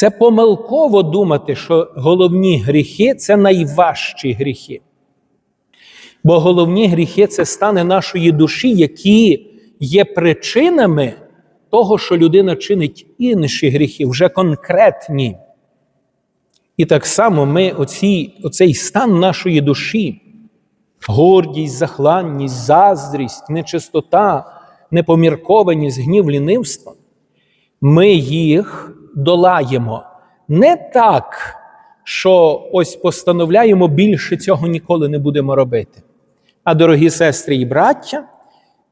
Це помилково думати, що головні гріхи це найважчі гріхи. Бо головні гріхи це стани нашої душі, які є причинами того, що людина чинить інші гріхи, вже конкретні. І так само ми оці, оцей стан нашої душі, гордість, захланність, заздрість, нечистота, непоміркованість, гнів, лінивство, ми їх долаємо не так, що ось постановляємо більше цього ніколи не будемо робити. А, дорогі сестри і браття,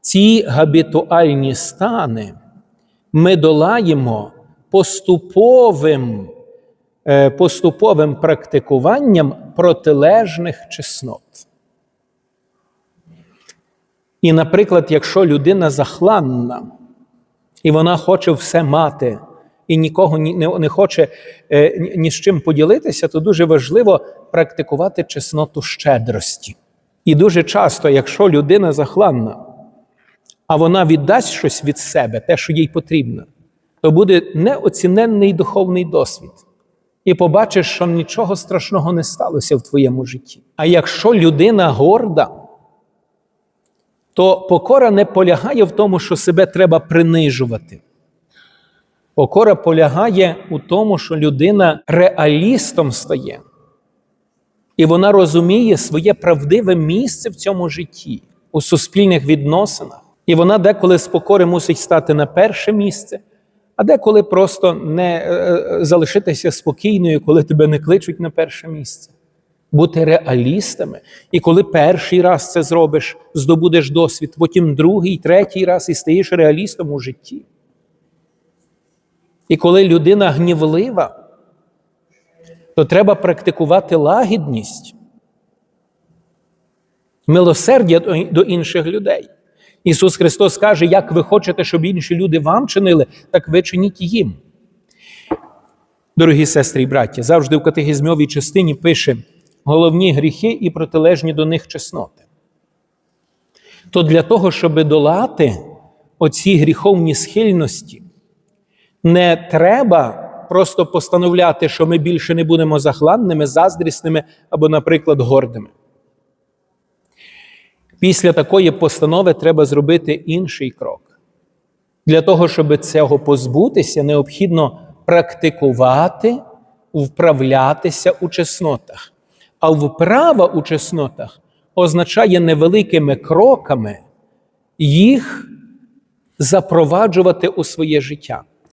ці габітуальні стани ми долаємо поступовим, е, поступовим практикуванням протилежних чеснот. І, наприклад, якщо людина захланна, і вона хоче все мати, і нікого не, хоче е, ні з чим поділитися, то дуже важливо практикувати чесноту щедрості. І дуже часто, якщо людина захланна, а вона віддасть щось від себе, те, що їй потрібно, то буде неоціненний духовний досвід. І побачиш, що нічого страшного не сталося в твоєму житті. А якщо людина горда, то покора не полягає в тому, що себе треба принижувати. Покора полягає у тому, що людина реалістом стає. І вона розуміє своє правдиве місце в цьому житті, у суспільних відносинах. І вона деколи з покори мусить стати на перше місце, а деколи просто не е, е, залишитися спокійною, коли тебе не кличуть на перше місце. Бути реалістами. І коли перший раз це зробиш, здобудеш досвід, потім другий, третій раз і стаєш реалістом у житті. І коли людина гнівлива, то треба практикувати лагідність, милосердя до- інших людей. Ісус Христос каже, як ви хочете, щоб інші люди вам чинили, так ви чиніть їм. Дорогі сестри і браття, завжди в катехізмовій частині пише головні гріхи і протилежні до них чесноти. То для того, щоб долати оці гріховні схильності, не треба просто постановляти, що ми більше не будемо захланними, заздрісними або, наприклад, гордими. Після такої постанови треба зробити інший крок. Для того, щоб цього позбутися, необхідно практикувати, вправлятися у чеснотах. А вправа у чеснотах означає невеликими кроками їх запроваджувати у своє життя.